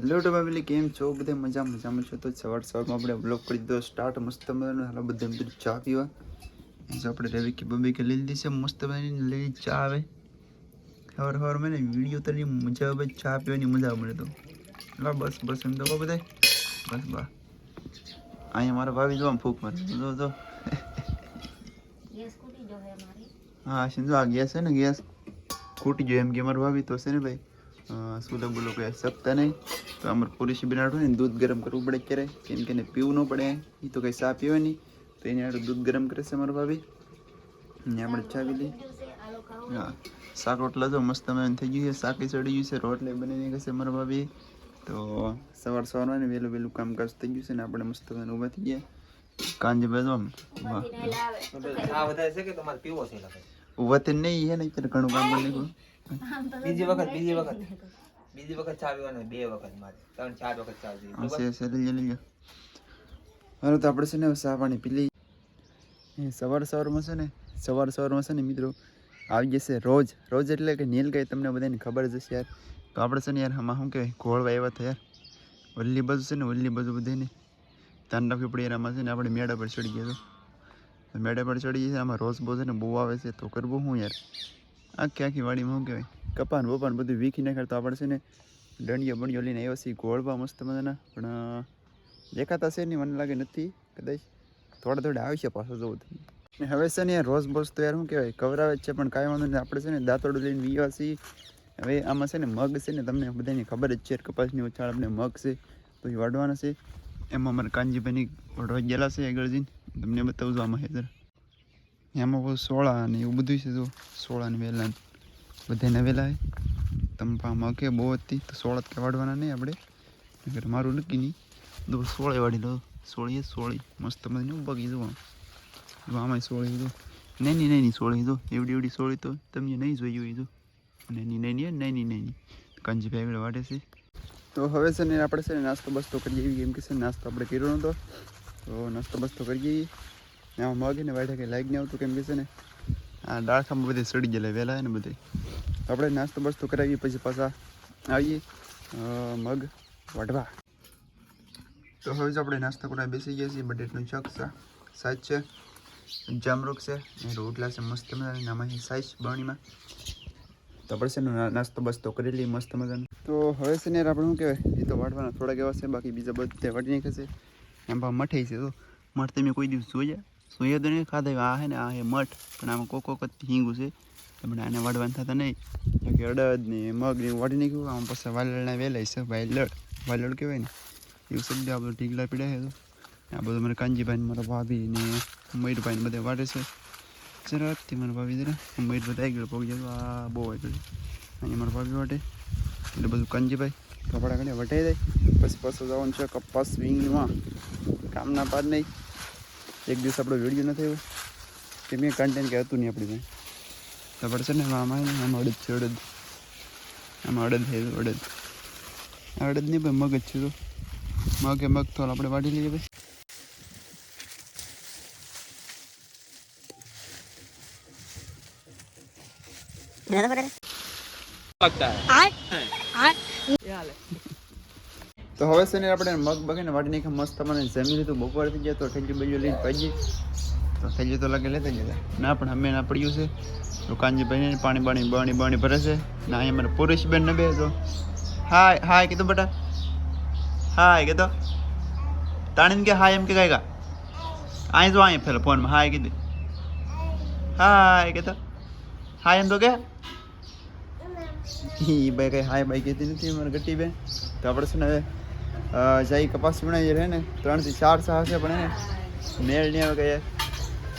Hello two family કેમ છો? બધે મજા મજામાં છો? તો સવાર સવારમાં આપણે બ્લોગ કરી દીધો સ્ટાર્ટ મસ્ત મજાનો. હાલો બધે બધું ચા પીવા. જો આપણે રવિ કે બબી કે લઈ લીધી છે મસ્ત મજાની લઈ ચા આવે સવાર સવારમાં મેં વીડિયો તરી મજા આવે ચા પીવાની મજા મળે તો. લા બસ બસ એમ તો બધાય. બસ બા. અહીંયા મારા ભાભી જોવા ફૂક મારે જો જો. જો હે મારી. હા સિંધુ આ ગેસ છે ને ગેસ. ખૂટી ગયો એમ કે મારા ભાભી તો છે ને ભાઈ. સુલો બુલો કોઈ શકતા નહીં. તો અમારે પુરુષ બનાવવું ને દૂધ ગરમ કરવું પડે ક્યારે? કેમ કે એને પીવું ન પડે. એ તો કંઈ સા પીવે નહીં. તો એને હાટું દૂધ ગરમ કરે છે મારા ભાભી. ને આપણે ચા પીધી હા શાક રોટલા તો મસ્ત અમે થઈ ગયું છે. શાકી ચડી ગયું છે રોટલે બનીને કહેશે મારા ભાભી. તો સવાર સવારમાં ને વહેલું વહેલું કામકાજ થઈ ગયું છે ને આપણે મસ્ત ઊભા થઈ ગયા. કાંજે બાજુ આમ વાહ આ વધારે છે કે તમારે પીવો છે તો નહીં છે ને અત્યારે ઘણું કામ આમ તો બીજી વખત બીજી વખત. બીજી વખત ચા પીવાનું બે વખત મારે. ત્રણ ચાર વખત ચા પીવી હાલો તો આપણે છે ને ચા પાણી પી લઈએ. સવાર સવારમાં છે ને સવાર સવારમાં છે ને મિત્રો આવી જશે રોજ. રોજ એટલે કે નીલગાય તમને બધાને ખબર જ હશે યાર. તો આપણે છે ને યાર આમાં શું કહેવાય? ઘોળવા આવ્યા થયા યાર. વલ્લી બાજુ છે ને વલ્લી બાજુ બધાને ધ્યાન રાખવી પડે આમાં છે ને આપણે મેળા પર ચડી ગયા તો. મેળા પર ચડી જઈએ છે આમાં રોજ બહુ છે ને બહુ આવે છે. તો કરવું હું યાર? આખી આખી વાડીમાં શું કહેવાય? કપાન બપાન બધું વીખી નાખે તો આપણે છે ને દંડિયો બંડિયો લઈને આવ્યો છીએ. ગોળવા મસ્ત મજાના. પણ દેખાતા છે નહીં, મને લાગે નથી. કદાચ થોડા થોડા આવશે પાછો જવું તમે ને હવે છે ને રોજ બોસ તો યાર શું કહેવાય? કવરાવે છે, પણ કાંઈ વાંધો નહીં. આપણે છે ને દાંતોડું લઈને વીવા છીએ. હવે આમાં છે ને મગ છે ને તમને બધાની ખબર જ છે, કપાસની ઉછાળ આપણે મગ છે, તો એ વાઢવાના છે. એમાં અમારે કાનજીભાઈની વઢવા ગયેલા છે આગળ જઈને. તમને બતાવું છું આમાં હેતર એમાં બહુ સોળા ને એવું બધું છે જો. સોળા ને વેલા બધાને વેલા હે. તમે પા મગે બહુ હતી, તો સોળા કે વાળવાના નહીં આપણે. નકર મારું નક્કી નહીં. તો સોળે વાળી લો. સોળીએ સોળી. મસ્ત મજાની કીધું આમ. જો સોળી જો. નહીં નહીં સોળી જો. એવડી એવડી સોળી તો તમે નહીં જોયું એ જો. નહીં નહીં નહીં નહીં નહીં નહીં કાંજી ભાઈ આગળ વાટે છે. તો હવે છે ને આપણે છે ને નાસ્તો બસ્તો કરીએ એવી કેમ કે છે નાસ્તો આપણે કર્યો નહોતો. તો નાસ્તો બસ્તો કરીએ. એમાં મગ ને કે કંઈ લાગ નહીં આવતું કેમ કે છે ને, આ ડાળખામાં બધી સડી ગયેલા, વહેલા ને બધી. આપણે નાસ્તો બસ્તો કરાવીએ, પછી પાછા આવીએ મગ, વઢવા. તો હવે જ આપણે નાસ્તો કરવા બેસી ગયા છીએ, બટેટનું શાક છે સાજ છે, જામરૂક છે અને રોટલા છે, મસ્ત મજાની નામાં સાઈજ બરણીમાં તો આપણે છે નાસ્તો બસ્તો કરી લઈએ, મસ્ત મજાનો. તો હવે છે ને આપણે શું કહેવાય, એ તો વાટવાના થોડાક એવા છે, બાકી બીજા બધે વાટી નાખે એમ પા મઠાઈ છે, તો મઠ તમે કોઈ દિવસ જોયા? સોયા ખાધે આ હે ને, આ હે મઠ. પણ આમાં કોક કોક હિંગું છે. પણ આને વાડવાના થતા નહીં. બાકી અડદ ને મગ ને વાડી નાખ્યું. આમાં પછી વાલળના વેલાય છે વાલળ વાયલડ કહેવાય ને. એવું શબ્દ આ બધું ઢીકલા પીડા છે આ બધું મારા કાંજીભાઈ મારા ભાભી ને મયુરભાઈ ને બધા વાટે છે. જરાકથી મારા ભાભી જરા. મયુર બધા આગળ પગી જતો આ બહુ આગળ. અહીંયા મારા ભાભી વાટે. એટલે બધું કાંજીભાઈ કપડાં કાઢે વટાઈ દે. પછી પાછું જવાનું છે કપાસ વિંગમાં. કામના પાર નહીં. એક દિવસ આપણો વીડિયો ન થયો કે મેં કન્ટેન્ટ કે હતું નહીં આપણી પાસે. ખબર છે ને? આમાં આમાં અડદ છે અડદ. આમાં અડદ છે અડદ. અડદ નહીં ભાઈ મગજ છે તો મગ એ મગ તો આપણે વાટી લઈએ ભાઈ તો હવે છે ને આપણે મગ બગીને વાટી નાખી મસ્ત મને જમી લીધું, બપોર થઈ ગયા તો ઠેલી બજુ લઈને પડી તો થેલી તો લાગે લેતા જતા ના, પણ અમે ના પડ્યું છે. ભાઈ પાણી બાણી બાણી બાણી ભરે છે. ના, અહીંયા પુરુષ બેન ને બે તો હાય હાય, કીધું બેટા. હાય, કીધો. તાણીને કે હાય એમ કે કાંઈ અહીં જો અહીં પેલા ફોનમાં, હાય કીધું. હાય કહેતો હાય એમ તો કે. ઈ ભાઈ કઈ હાય ભાઈ કહેતી નથી, મારી ગટ્ટી બેન. તો આપણે છે ને હવે જાય કપાસ વીણાઈ રહે ને ત્રણથી ચાર સાહ છે પણ એને મેળ નહીં આવે કહીએ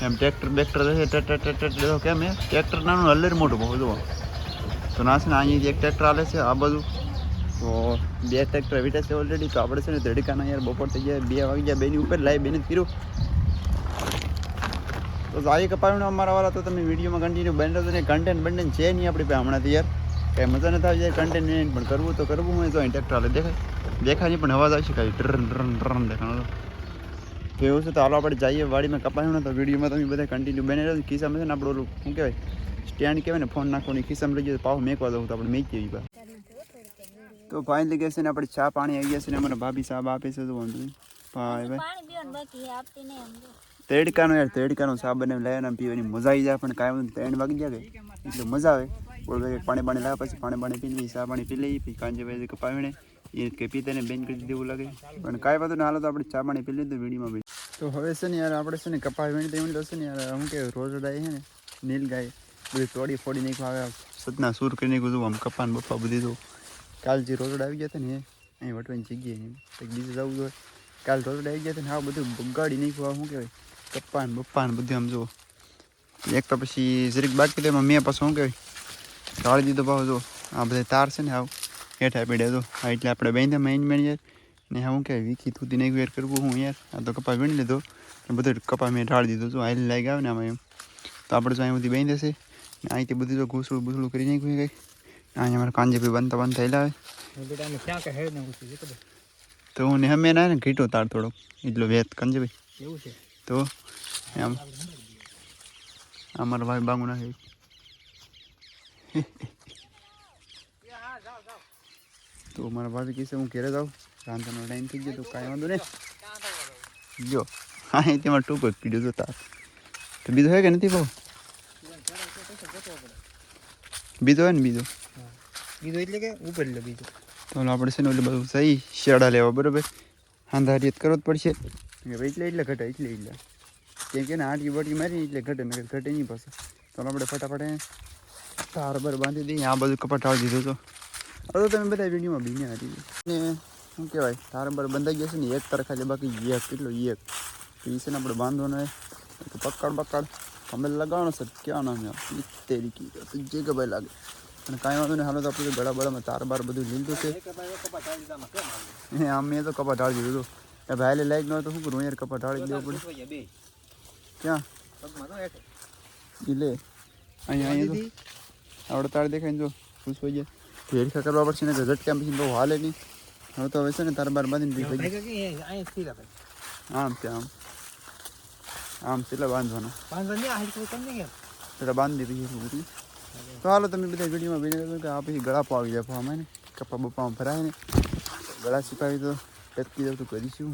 એમ ટ્રેક્ટર, બેક્ટર રહેશે, ટ્રેક્ટર ટ્રેક્ટર કેમ એ ટ્રેક્ટર નાનું હલ્લેર મોટું બહુ, જુઓ. તો ના છે ને અહીંયા એક ટ્રેક્ટર આલે છે, આ બધું તો બે ટ્રેક્ટર વીટા છે ઓલરેડી તો આપણે છે ને ધડકાના યાર, બપોર થઈ ગયા, બે વાગી ગયા, બેની ઉપર લાઈ, બેને કર્યું. તો જાય કપાવીને અમારા વાળા તો તમે વિડીયોમાં કન્ટિન્યુ બની રહ્યો ને કન્ટેન્ટ બંટેન્ટ છે નહીં આપણી પાસે હમણાંથી યાર. કાંઈ મજા નથી આવી જાય કન્ટેન્ટ પણ કરવું તો કરવું હોય તો અહીં ટ્રેક્ટર હાલે દેખાય. દેખાય નહીં પણ અવાજ આવશે કાંઈ ટ્રન ટ્રન ટ્રન દેખાણો તો. એવું છે તો હાલો આપણે જઈએ વાડીમાં કપાયું ને તો વિડીયોમાં તમે બધા કન્ટિન્યુ બની રહ્યો ખિસ્સામાં છે ને આપણે ઓલું શું કહેવાય સ્ટેન્ડ કહેવાય ને ફોન નાખવાની ખિસ્સામાં લઈ જાય પાવ મેકવા દઉં તો આપણે મેકી એવી તો ફાઇનલી ગયા છે ને આપણે ચા પાણી આવી ગયા છે ને અમારા ભાભી સાહેબ આપે છે તો વાંધો નહીં. ભાઈ ભાઈ. તેડકાનો યાર તેડકાનો સાબ બનાવી લાવ્યા ને પીવાની મજા આવી જાય પણ કાંઈ ત્રણ વાગી જાય કે? એટલે મજા આવે. પાણી પાણી લાવ્યા પછી પાણી પાણી પી લઈએ ચા પાણી પી લઈએ પછી કાંજે ભાઈ કપાવીને એ કેપી પીતે બેન કરી દેવું લાગે? પણ કાંઈ વાંધો નહીં હાલો તો આપણે ચા પાણી પી લીધું વીડીમાં બી તો હવે છે ને યાર આપણે છે ને કપા વીણી તો છે ને યાર હું કે રોજ ગાય છે ને નીલ ગાય બધી તોડી ફોડી નાખ્યું આવે સતના સૂર કરી નાખ્યું હતું આમ કપાન બપ્પા બધી તો. કાલ જે રોજડા આવી ગયા હતા ને એ અહીં વટવાની જગ્યાએ નહીં કંઈક બીજું જવું જોઈએ. કાલ રોજડ આવી ગયા હતા ને આ બધું બગાડી નાખ્યું આ શું કહેવાય? કપ્પાન બપ્પાન બધું આમ જુઓ. એક તો પછી જરીક બાકી તેમાં મેં પાછું શું કહેવાય? ઢાળી દીધો ભાવ જો. આ બધા તાર છે ને આવ. હેઠા આપી તો. હા એટલે આપણે બેન મેં મેં યાર ને હા હું કહેવાય વીખી તું નહીં વેર કરવું હું યાર. આ તો કપા વીણી લીધો. ને બધું કપા મેં ઢાળી દીધો. તું હાલ લાગી આવે ને આમાં એમ. તો આપણે જો અહીં બધી બાંધે છે ને અહીંથી બધું જો ઘૂસડું બૂસડું કરી નાખ્યું કંઈક. અહીંયા અમારે કાંજે ભાઈ બનતા બનતા થયેલા આવે. કે તો હું ને અમે ના ને ઘીટો તાર થોડો. એટલો વેત કંજે ભાઈ. એવું છે? તો એમ. અમારા ભાઈ બાંગુ નાખે તો મારા ભાભી કહેશે હું ઘેરે જાઉં રાંધવાનો ટાઈમ થઈ ગયો તો કાંઈ વાંધો નહીં. જો હા એ તેમાં ટૂંકો જ પીડ્યો તો તાર. તો બીજો હોય કે નથી ભાવ બીજો હોય ને બીજો? બીજો એટલે કે ઉપર લે બીજો. તો આપણે છે ને એટલે બધું સહી શેડા લેવા બરાબર? હાંધારિયત કરવો જ પડશે. એટલે એટલે ઘટે એટલે એટલે. કેમ કે ને આટકી બટકી મારી એટલે ઘટે મેં ઘટે નહીં પાસે તો આપણે ફટાફટ તાર બર બાંધી દઈએ આ બધું કપટ આવી દીધું તો. હવે તમે બધા વિડીયોમાં બીને હતી. ને શું કહેવાય, તાર બર બંધાઈ ગયા છે ને, એક તાર ખાલી બાકી એક, કેટલો એક? તો એ છે ને આપણે બાંધવાનો પકડ પકડ. અમે લગાવવાનો સર ક્યાં નામ તેરી કી. જે કે ભાઈ લાગે. અને કાંઈ વાંધો નહીં, હાલો તો આપણે ગળા બળામાં તાર બાર બધું લીધું છે. આમ મેં તો કપા ઢાળી દીધું. એ ભાઈ લાઈક ન હોય તો શું કરું? યાર કપા ઢાળી દેવું પડે. ક્યાં? લે. અહીંયા અહીંયા આવડે તાર દેખાય જો. ખુશ હોય જાય ભેડખા કરવા પડશે ને કેમ પછી બહુ હાલે નહીં. હવે તો હવે છે ને તાર બાર બાંધીને પી ભાઈ. કે. આમ આમ. આમ છે બાંધવાનો? એટલે બાંધી પછી એટલું તો હાલો તમે બધા વિડીયોમાં બની કે આ પછી ગળા પાવી જાય આમાં ને કપા બપામાં ભરાય ને. ગળા સિપાવી તો ટપકી દઉં તો કરીશું.